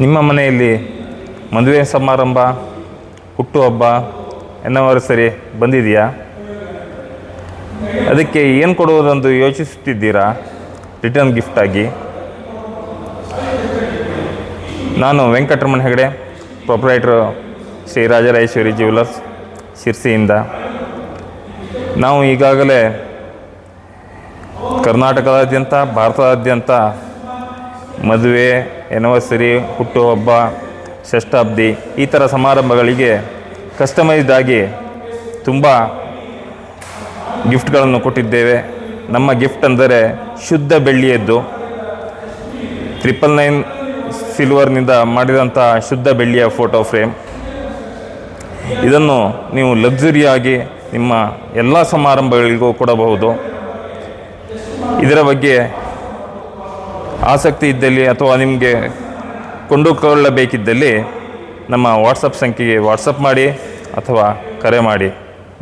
ನಿಮ್ಮ ಮನೆಯಲ್ಲಿ ಮದುವೆ ಸಮಾರಂಭ ಹುಟ್ಟುಹಬ್ಬ ಎನ್ನವರ್ಸರಿ ಬಂದಿದೆಯಾ? ಅದಕ್ಕೆ ಏನು ಕೊಡುವುದೆಂದು ಯೋಚಿಸುತ್ತಿದ್ದೀರಾ? ರಿಟರ್ನ್ ಗಿಫ್ಟಾಗಿ ನಾನು ವೆಂಕಟರಮಣ ಹೆಗಡೆ, ಪ್ರೊಪ್ರೈಟ್ರು ಶ್ರೀ ರಾಜರಾಜೇಶ್ವರಿ ಜ್ಯುವೆಲರ್ಸ್ ಶಿರ್ಸಿಯಿಂದ. ನಾವು ಈಗಾಗಲೇ ಕರ್ನಾಟಕದಾದ್ಯಂತ, ಭಾರತದಾದ್ಯಂತ ಮದುವೆ ಎನಿವರ್ಸರಿ ಹುಟ್ಟುಹಬ್ಬ, ಷಷ್ಠಾಬ್ದಿ ಈ ಥರ ಸಮಾರಂಭಗಳಿಗೆ ಕಸ್ಟಮೈಸ್ಡ್ ಆಗಿ ತುಂಬ ಗಿಫ್ಟ್ಗಳನ್ನು ಕೊಟ್ಟಿದ್ದೇವೆ. ನಮ್ಮ ಗಿಫ್ಟ್ ಅಂದರೆ ಶುದ್ಧ ಬೆಳ್ಳಿಯದ್ದು. ಟ್ರಿಪಲ್ ನೈನ್ ಸಿಲ್ವರ್ನಿಂದ ಮಾಡಿದಂಥ ಶುದ್ಧ ಬೆಳ್ಳಿಯ ಫೋಟೋ ಫ್ರೇಮ್ ಇದನ್ನು ನೀವು ಲಕ್ಸುರಿಯಾಗಿ ನಿಮ್ಮ ಎಲ್ಲ ಸಮಾರಂಭಗಳಿಗೂ ಕೊಡಬಹುದು. ಇದರ ಬಗ್ಗೆ ಆಸಕ್ತಿ ಇದ್ದಲ್ಲಿ ಅಥವಾ ನಿಮಗೆ ಕೊಂಡುಕೊಳ್ಳಬೇಕಿದ್ದಲ್ಲಿ ನಮ್ಮ ವಾಟ್ಸಪ್ ಸಂಖ್ಯೆಗೆ ವಾಟ್ಸಪ್ ಮಾಡಿ ಅಥವಾ ಕರೆ ಮಾಡಿ.